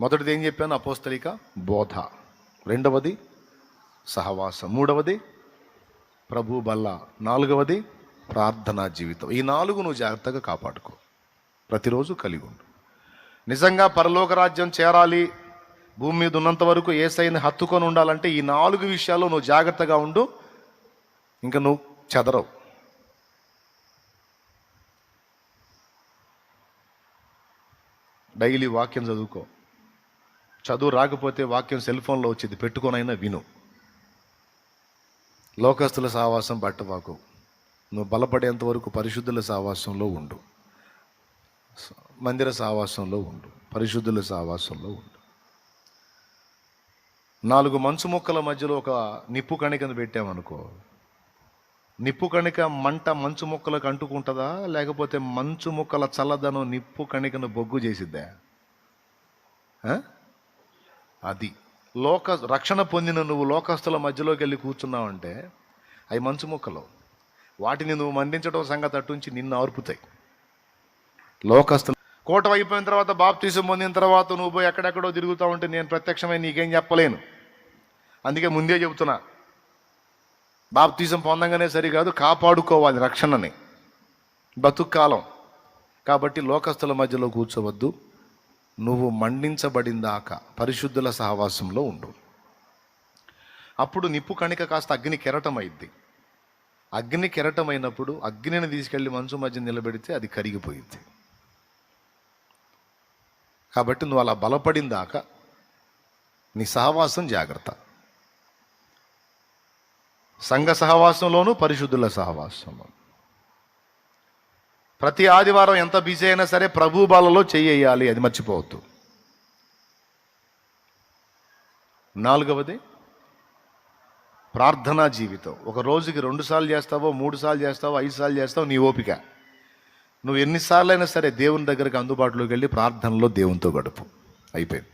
మొదటిది ఏం చెప్పాను? అపోస్తలిక బోధ. రెండవది సహవాసం. మూడవది ప్రభు బల్ల. నాలుగవది ప్రార్థనా జీవితం. ఈ నాలుగు నువ్వు జాగ్రత్తగా కాపాడుకో. ప్రతిరోజు కలిగి ఉండు. నిజంగా పరలోక రాజ్యం చేరాలి భూమి మీద ఉన్నంత వరకు ఏసైని హత్తుకొని ఉండాలంటే ఈ నాలుగు విషయాల్లో నువ్వు జాగ్రత్తగా ఉండు. ఇంకా నువ్వు చెదరవు. డైలీ వాక్యం చదువుకో. చదువు రాకపోతే వాక్యం సెల్ ఫోన్లో వచ్చింది పెట్టుకొనైనా విను. లోకస్తుల సావాసం బట్టవాకు నువ్వు బలపడేంత వరకు పరిశుద్ధుల సావాసంలో ఉండు. మందిర సావాసంలో ఉండు. పరిశుద్ధుల సావాసంలో ఉండు. నాలుగు మంచు మొక్కల మధ్యలో ఒక నిప్పు కణికను పెట్టామనుకో. నిప్పు కణిక మంట మంచు మొక్కలకు అంటుకుంటుందా? లేకపోతే మంచు మొక్కల చల్లదనం నిప్పు కణికను బొగ్గు చేసిద్దా? అది. లోక రక్షణ పొందిన నువ్వు లోకస్తుల మధ్యలోకి వెళ్ళి కూర్చున్నావంటే అవి మంచు మొక్కలు. వాటిని నువ్వు మండించడం సంగతి అట్టుంచి నిన్ను ఆర్పుతాయి. లోకస్తులు. కోట అయిపోయిన తర్వాత బాప్తీసం పొందిన తర్వాత నువ్వు పోయి ఎక్కడెక్కడో తిరుగుతూ ఉంటే నేను ప్రత్యక్షమై నీకేం చెప్పలేను. అందుకే ముందే చెబుతున్నా. బాప్తీసం పొందంగానే సరికాదు కాపాడుకోవాలి రక్షణని. బతుక్కాలం కాబట్టి లోకస్తుల మధ్యలో కూర్చోవద్దు. నువ్వు మండించబడిందాక పరిశుద్ధుల సహవాసంలో ఉండు. అప్పుడు నిప్పు కణిక కాస్త అగ్ని కెరటం అగ్ని కెరటమైనప్పుడు అగ్నిని తీసుకెళ్ళి మంచు మధ్య నిలబెడితే అది కరిగిపోయింది కాబట్టి నువ్వు అలా బలపడిందాక నీ సహవాసం జాగ్రత్త. సంఘ సహవాసంలోనూ పరిశుద్ధుల సహవాసంలోను ప్రతి ఆదివారం ఎంత బిజీ అయినా సరే ప్రభు బాలలో చెయ్యాలి అది మర్చిపోవద్దు. నాలుగవది ప్రార్థనా జీవితం. ఒక రోజుకి రెండు సార్లు చేస్తావో మూడు సార్లు చేస్తావో ఐదు సార్లు చేస్తావో నీ ఓపిక. నువ్వు ఎన్నిసార్లు అయినా సరే దేవుని దగ్గరికి అందుబాటులోకి వెళ్ళి ప్రార్థనలో దేవునితో గడుపు. అయిపోయింది.